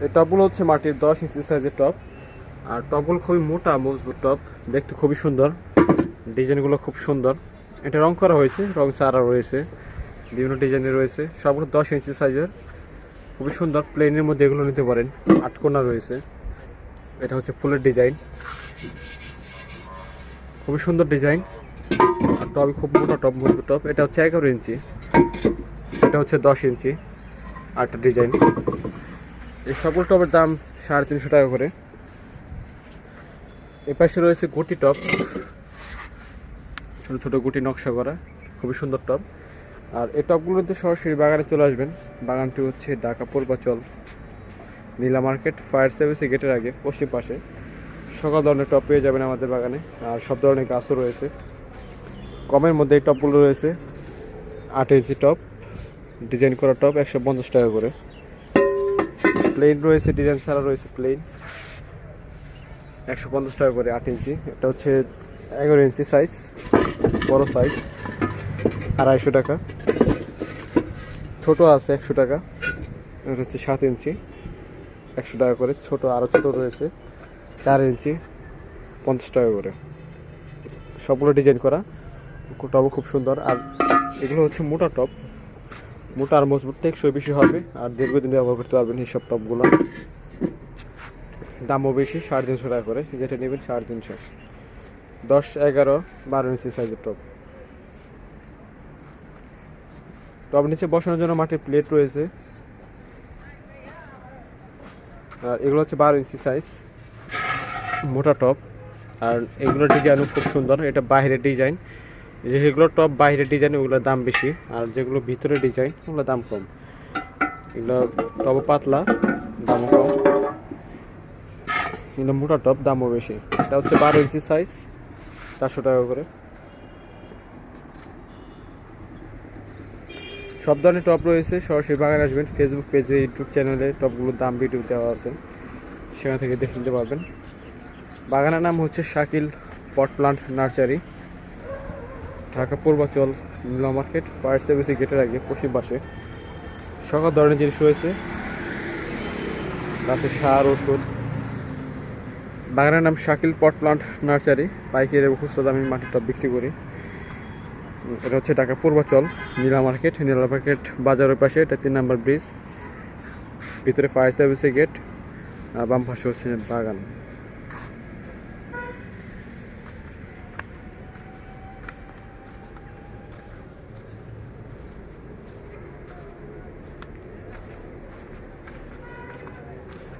এই টপগুলো হচ্ছে মাটির দশ ইঞ্চি সাইজের টপ। আর টপগুলো খুবই মোটা, মজবুত টপ। দেখতে খুবই সুন্দর। ডিজাইনগুলো খুব সুন্দর। এটা রং করা হয়েছে, রং চারা রয়েছে। বিভিন্ন ডিজাইনের রয়েছে। সবগুলো দশ ইঞ্চি সাইজের। খুবই সুন্দর। প্লেনের মধ্যে এগুলো নিতে পারেন। আটকোনা রয়েছে। এটা হচ্ছে ফুলের ডিজাইন। খুবই সুন্দর ডিজাইন। আর টপ খুব মোটা টপ, মজবুত টপ। এটা হচ্ছে এগারো ইঞ্চি। এটা হচ্ছে দশ ইঞ্চি। আটটা ডিজাইন। এই সকল টপের দাম সাড়ে তিনশো টাকা করে। এ পাশে রয়েছে গুটি টপ। ছোট ছোট গুটি নকশা করা, খুবই সুন্দর টপ। আর এই টপগুলোতে সরাসরি বাগানে চলে আসবেন। বাগানটি হচ্ছে ঢাকা পূর্বাচল, নীলা মার্কেট, ফায়ার সার্ভিসে গেটের আগে, পশ্চিম পাশে। সকল ধরনের টপ পেয়ে যাবেন আমাদের বাগানে, আর সব ধরনের গাছও রয়েছে। কমের মধ্যে এই টপগুলো রয়েছে, আট ইঞ্চি টপ, ডিজাইন করা টপ একশো পঞ্চাশ টাকা করে। প্লেন রয়েছে ডিজাইন ছাড়া রয়েছে প্লেন একশো পঞ্চাশ টাকা করে আট ইঞ্চি। এটা হচ্ছে এগারো ইঞ্চি সাইজ বড় সাইজ আড়াইশো টাকা। ছোট আছে একশো টাকা। এটা হচ্ছে সাত ইঞ্চি। একশো টাকা করে ছোট আরও ছোট রয়েছে, চার ইঞ্চি, পঞ্চাশ টাকা করে। সবগুলো ডিজাইন করা। টপও খুব সুন্দর। আর এগুলো হচ্ছে মোটা টপ মোটা আর মজবুত টেকসই বেশি হবে। আর দীর্ঘদিন ব্যবহার করতে পারবেন এইসব টপগুলো। দামও বেশি, সাড়ে তিনশো টাকা করে। যেটা নেবেন সাড়ে তিনশো। দশ, এগারো, বারো ইঞ্চি সাইজের টপ। টপ নিচে বসানোর জন্য মাটির প্লেট রয়েছে। আর এগুলো হচ্ছে বারো ইঞ্চি সাইজ। মোটা টপ। আর এগুলোর ডিজাইনও খুব সুন্দর। এটা বাইরের ডিজাইন। যেগুলো টপ বাইরের ডিজাইন ওগুলোর দাম বেশি। আর যেগুলো ভিতরে ডিজাইন ওগুলোর দাম কম। এগুলো টপ পাতলা দাম কম। এগুলো মোটা টপ দামও বেশি। এটা হচ্ছে বারো ইঞ্চি সাইজ চারশো টাকা করে। সব ধরনের টপ রয়েছে, সরাসরি বাগানে আসবেন। ফেসবুক পেজে ইউটিউব চ্যানেলে টপগুলোর দাম ভিডিও দেওয়া আছে। সেখান থেকে দেখে নিতে পারবেন। বাগানের নাম হচ্ছে Shakil pot plant nursery Dhaka Purbachal Nila market, fire সার্ভিসে গেটের আগে পশ্চিম পাশে সকল ধরনের জিনিস রয়েছে। গাছের সার, ওষুধ। বাগানের নাম শাকিল পট প্লান্ট নার্সারি পাইকারি এবং খুচরা দামে মাটির টব বিক্রি করি। এটা হচ্ছে ঢাকা পূর্বাচল, নীলা মার্কেট নীলা মার্কেট বাজারের পাশে, এটা তিন নম্বর ব্রিজ। ভিতরে ফায়ার সার্ভিসের গেট বাম পাশে হচ্ছে বাগান।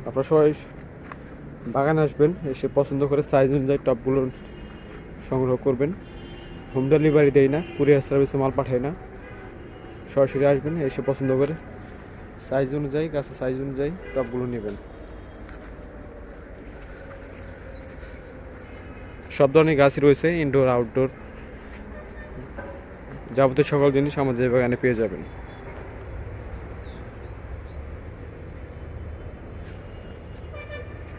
আপনারা সবাই বাগান আসবেন, এসে পছন্দ করে সাইজ অনুযায়ী টপগুলো সংগ্রহ করবেন। হোম ডেলিভারি দেয় না কুরিয়ার সার্ভিসে মাল পাঠায় না। সরাসরি আসবেন, এসে পছন্দ করে সাইজ অনুযায়ী গাছের সাইজ অনুযায়ী টপগুলো নেবেন। সব ধরনের গাছই রয়েছে ইনডোর আউটডোর যাবতীয় সকল জিনিস আমাদের বাগানে পেয়ে যাবেন।